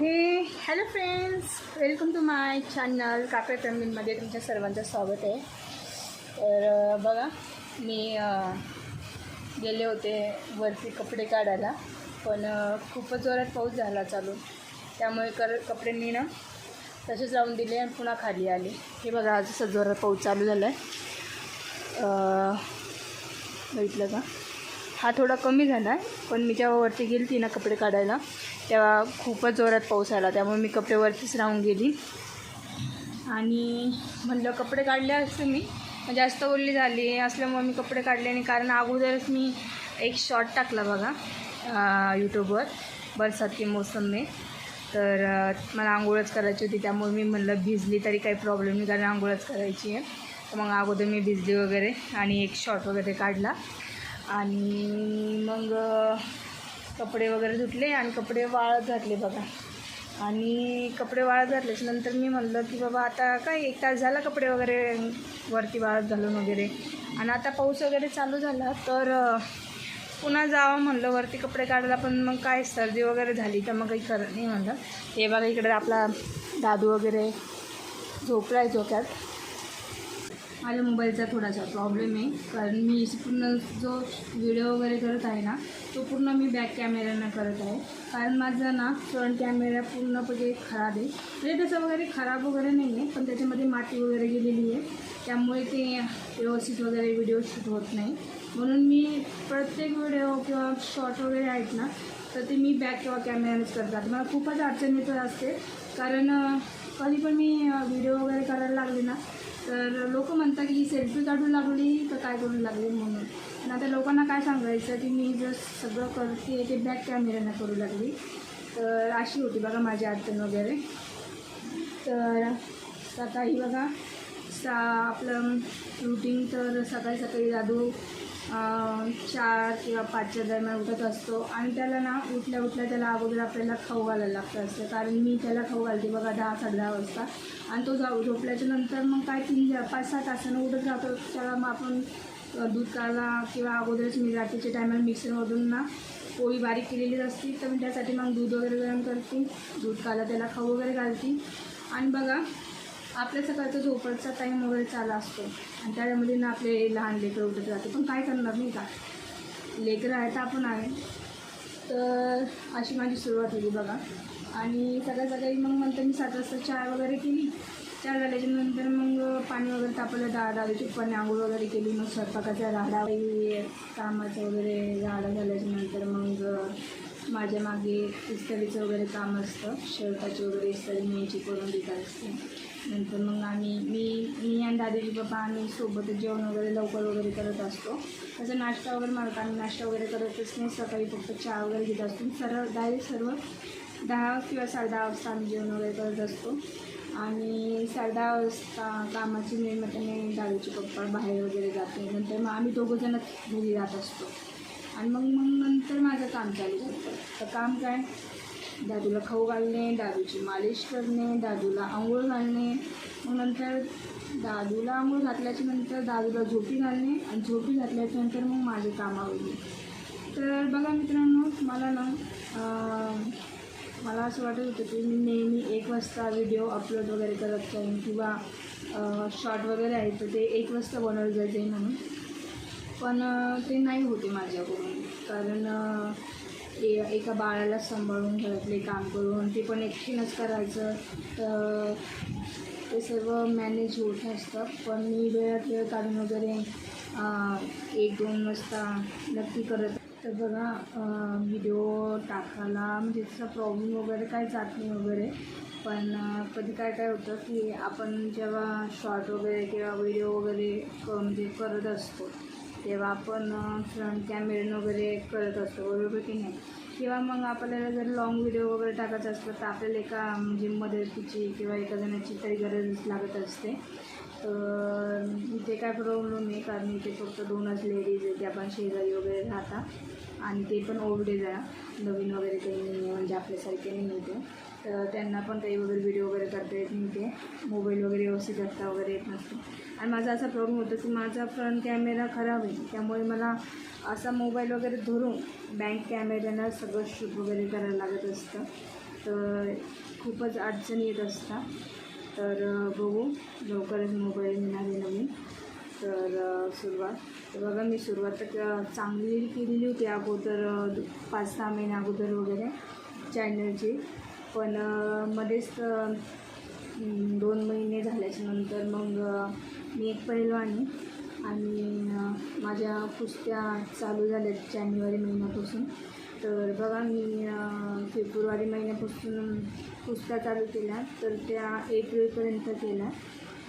हे hello friends welcome to my channel कापे फॅमिलीमध्ये तुमच्या सर्वांचं स्वागत आहे. तर बघा मी गेले होते वरती कपडे काढायला पण खूपच जोरात पाऊस झाला चालू. त्यामुळे कर कपडे मी ना तसेच लावून दिले आणि पुन्हा खाली आले. हे बघा आज जोरात पाऊस चालू झाला आहे बघितलं का? हा थोडा कमी झाला आहे पण मी जेव्हा वरती गेली ती ना कपडे काढायला तेव्हा खूपच जोरात पाऊस आला. त्यामुळे मी कपडे वरतीच राहून गेली. आणि म्हणलं कपडे काढले असते मी जास्त ओली झाली असल्यामुळे मी कपडे काढले आणि कारण अगोदरच मी एक शॉर्ट टाकला बघा यूट्यूबवर बरसात की मोसम में तर मला आंघोळच करायची होती. त्यामुळे मी म्हणलं भिजली तरी काही प्रॉब्लेम नाही कारण आंघोळच करायची आहे. तर मग अगोदर मी भिजली वगैरे आणि एक शॉर्ट वगैरे काढला. आणि मग कपडे वगैरे धुतले आणि कपडे वाळत घातले बघा. आणि कपडे वाळत घातल्याच्या नंतर मी म्हणलं की बाबा आता काय एक तास झाला कपडे वगैरे वरती वाळत घालून वगैरे. आणि आता पाऊस वगैरे चालू झाला तर पुन्हा जावं म्हणलं वरती कपडे काढायला. पण मग काय सर्दी वगैरे झाली तर मग काही खरं नाही म्हणलं. हे बघा इकडे आपला दादू वगैरे झोपला आहे झोक्यात माझ्या मोबाईलचा थोडासा प्रॉब्लेम आहे. कारण मी पूर्ण जो व्हिडिओ वगैरे करत आहे ना तो पूर्ण मी बॅक कॅमेऱ्यानं करत आहे. कारण माझा ना फ्रंट कॅमेरा पूर्णपणे खराब आहे. म्हणजे तसं वगैरे खराब वगैरे नाही आहे पण त्याच्यामध्ये माती वगैरे गेलेली आहे. त्यामुळे ते व्यवस्थित वगैरे व्हिडिओ शूट होत नाही. म्हणून मी प्रत्येक व्हिडिओ किंवा शॉर्ट वगैरे आहेत ना तर ते मी बॅक किंवा कॅमेऱ्यानेच करतात मला खूपच अडचण येत असते. कारण कधी पण मी व्हिडिओ वगैरे करायला लागले ना तर लोक म्हणतात की सेल्फी काढू लागली तर काय करू लागली म्हणून. आणि आता लोकांना काय सांगायचं की मी जर सगळं करते ते बॅक कॅमेऱ्यानं करू लागली. तर अशी होती बघा माझी अडचण वगैरे. तर सकाळी बघा सा आपलं रुटीन तर सकाळी सकाळी दादू चार किंवा पाचच्या दरम्यान उठत असतो आणि त्याला ना उठल्या उठल्या त्याला अगोदर आपल्याला खाऊ घालायला लागतं असतं. कारण मी त्याला खाऊ घालते बघा दहा साडे दहा वाजता. आणि तो जाऊ झोपल्याच्या नंतर मग काय तीन पाच सहा तासानं उठत राहतो. त्याला मग आपण दूध काढला किंवा अगोदरच मी रात्रीच्या टायमाला मिक्सरमधून ना पोळी बारीक केलेली असते तर मी त्यासाठी मग दूध वगैरे गरम करते. दूध काढला त्याला खाऊ वगैरे घालते. आणि बघा आपल्या सकाळचा झोपडचा टाईम वगैरे चालू असतो. आणि त्याच्यामध्ये ना आपले लहान लेकरं उठत राहते पण काय करणार नाही का? लेकरं आहेत आपण आहे. तर अशी माझी सुरुवात होती बघा. आणि सकाळी सकाळी मग नंतर मी सात वाजता चहा वगैरे केली. चहा झाल्याच्यानंतर मग पाणी वगैरे तापवलं डा डाळीची पाणी आंघोळ वगैरे केली. मग स्वयंपाकाचा राडा कामाचं वगैरे राडा झाल्याच्यानंतर मग माझ्या मागे इस्तरीचं वगैरे काम असतं. शर्टाची वगैरे इस्त्री मीची करून देत असते नंतर मग आम्ही मी मी आणि दादाजी बाबा आम्ही सोबतच जेवण वगैरे लवकर वगैरे करत असतो. तसं नाश्ता वगैरे मारतो आम्ही नाश्ता वगैरे करतच नाही. सकाळी फक्त चहा वगैरे घेत असतो. सर्व डायरेक्ट सर्व दहा किंवा साडे दहा वाजता आम्ही जेवण वगैरे करत असतो. आणि साडे दहा वाजता कामाची निमित्ताने दादाचे पप्पा बाहेर वगैरे जाते नंतर मग आम्ही दोघंजणच घरी जात असतो. आणि मग मग नंतर माझं काम चालू होतं. तर काम काय? दादूला खाऊ घालणे दादूची मालिश करणे दादूला आंघोळ घालणे. मग नंतर दादूला आंघोळ घातल्याच्या नंतर दादूला झोपी घालणे आणि झोपी घातल्याच्या नंतर मग माझे कामावरली तर बघा मित्रांनो मला ना मला असं वाटत होतं की मी नेहमी एक वाजता व्हिडिओ अपलोड वगैरे करत जाईन किंवा शॉर्ट वगैरे आहे तर ते एक वाजता बनवलं जायचं म्हणून. पण ते नाही होते माझ्याकडून. कारण ए एका बाळाला सांभाळून घरातले काम करून ते पण एकटीनंच करायचं. तर ते सर्व मॅनेज होत नसतं पण मी वेळात वेळ काढून वगैरे एक दोन वाजता नक्की करत तर बघा व्हिडिओ टाकायला म्हणजे त्याचा प्रॉब्लेम वगैरे काय जात नाही वगैरे. पण कधी काय काय होतं की आपण जेव्हा शॉर्ट वगैरे किंवा व्हिडिओ वगैरे म्हणजे करत असतो. तेव्हा आपण फ्रंट कॅमेऱ्यानं वगैरे करत असतो बरोबर की नाही? किंवा मग आपल्याला जर लॉंग व्हिडिओ वगैरे टाकायचा असलं तर आपल्याला एका म्हणजे मदतीची किंवा एका जणाची तरी गरज लागत असते. तर इथे काय प्रॉब्लेम नाही कारण इथे फक्त दोनच लेडीज आहेत त्या पण शेजारी वगैरे राहतात आणि ते पण ओल्ड एज आहे. नवीन वगैरे काही नाही म्हणजे आपल्यासारखे नाही आहे ते तर त्यांना पण काही वगैरे व्हिडिओ वगैरे करता येत नाही ते. मोबाईल वगैरे व्यवस्थित करता वगैरे येत नसतो. आणि माझा असा प्रॉब्लेम होता की माझा फ्रंट कॅमेरा खराब आहे. त्यामुळे मला असा मोबाईल वगैरे धरून बँक कॅमेऱ्यानं सगळं शूट वगैरे करायला लागत असतं. तर खूपच अडचणी येत असतात. तर बघू. लवकरच मोबाईल मिळणार आहे नवीन. तर सुरुवात. तर बघा मी सुरुवात तर चांगली केलेली होती अगोदर पाच सहा महिने अगोदर वगैरे. चॅनलची पण मध्येच दोन महिने झाल्याच्यानंतर मग मी एक पैलवानी आणि माझ्या कुस्त्या चालू झाल्या जानेवारी महिन्यापासून. तर बघा मी फेब्रुवारी महिन्यापासून कुस्त्या चालू केल्या. तर त्या एप्रिलपर्यंत केल्या.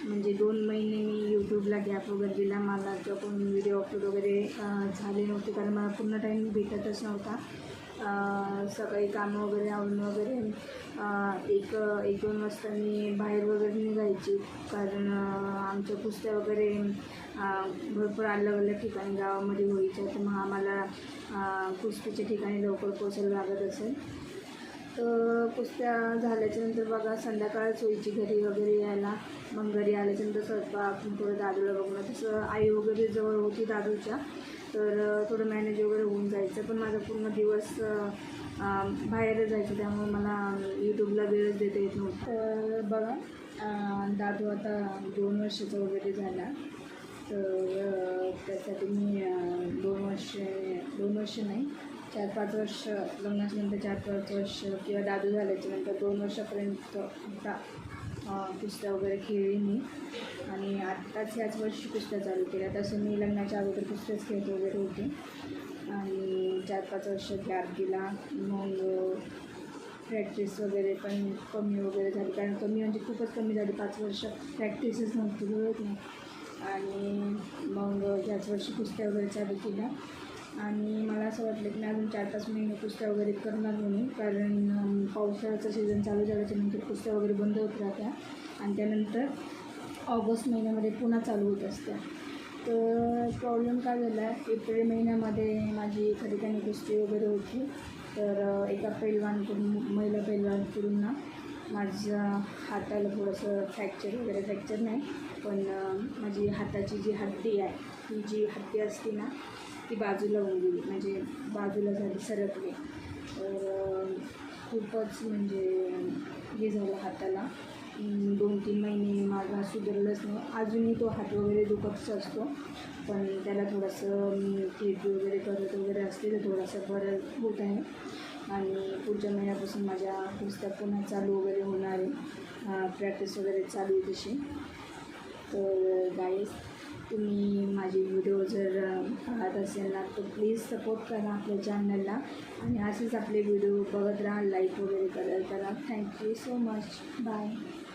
म्हणजे दोन महिने मी यूट्यूबला गॅप वगैरे दिला. मला तो कोण व्हिडिओ अपलोड वगैरे झाले नव्हते. कारण मला पूर्ण टाईम भेटतच नव्हता. सकाळी कामं वगैरे आवरून वगैरे एक एक दोन वाजता मी बाहेर वगैरे निघायची. कारण आमच्या कुस्त्या वगैरे भरपूर अलग अलग ठिकाणी गावामध्ये व्हायच्या तर मग आम्हाला कुस्तीच्या ठिकाणी लवकर पोचायला लागत असेल. तर कुस्त्या झाल्याच्यानंतर बघा संध्याकाळच व्हायची घरी वगैरे यायला. मग घरी आल्याच्यानंतर स्वयंपाक परत दादूला बघणं. तसं आई वगैरे जवळ होती दादूच्या. तर थोडं मॅनेज वगैरे होऊन जायचं. पण माझा पूर्ण दिवस बाहेर बाहेरच जायचं. त्यामुळे मला यूट्यूबला वेळच देता येत नव्हतं. तर बघा दादू आता दोन वर्षाचा वगैरे झाला. तर त्यासाठी मी दोन वर्ष दोन वर्ष नाही चार पाच वर्ष लग्नाच्यानंतर चार पाच वर्ष किंवा दादू झाल्याच्यानंतर दोन वर्षापर्यंत दा कुस्त्या वगैरे खेळली मी. आणि आत्ताच ह्याच वर्षी कुस्त्या चालू केल्या तसं मी लग्नाच्या अगोदर कुस्त्याच खेळत वगैरे होते. आणि चार पाच वर्ष गॅप दिला. मग प्रॅक्टिस वगैरे पण कमी वगैरे झाली. कारण कमी म्हणजे खूपच कमी झाली. पाच वर्ष प्रॅक्टिसच नव्हती कळत नाही आणि मग ह्याच वर्षी कुस्त्या वगैरे चालू केल्या आणि मला असं वाटलं की मी अजून चार पाच महिने कुस्त्या वगैरे करणार म्हणून कारण पावसाळ्याचा पावसाळ्याचं सीझन चालू झाल्याच्यानंतर कुस्त्या वगैरे बंद होत राहत्या. आणि त्यानंतर ऑगस्ट महिन्यामध्ये पुन्हा चालू होत असत्या. तर प्रॉब्लेम काय झाला एप्रिल महिन्यामध्ये माझी एका ठिकाणी कुस्ती वगैरे होती. तर एका पैलवानकडून महिला पैलवानकडून ना माझ्या हाताला थोडंसं फ्रॅक्चर वगैरे फ्रॅक्चर नाही पण माझी हाताची जी हत्ती आहे ती जी हत्ती असते ना ती बाजूला होऊन गेली म्हणजे बाजूला झाली सरकली. तर खूपच म्हणजे हे झालं हाताला. दोन तीन महिने माझा सुधारलंच नाही. अजूनही तो हात वगैरे दुखतच असतो. पण त्याला थोडंसं मी वगैरे करत वगैरे असते तर थोडासा बरं होत आहे. आणि पुढच्या महिन्यापासून माझ्या पुस्तक पुन्हा चालू वगैरे होणार आहे. प्रॅक्टिस वगैरे चालू आहे तशी. तर गाईस तुम्ही माझे व्हिडिओ जर पाहत असेल ना तर प्लीज सपोर्ट करा आपल्या चॅनलला आणि असेच आपले व्हिडिओ बघत राहा लाईक वगैरे करत करा थँक्यू सो मच बाय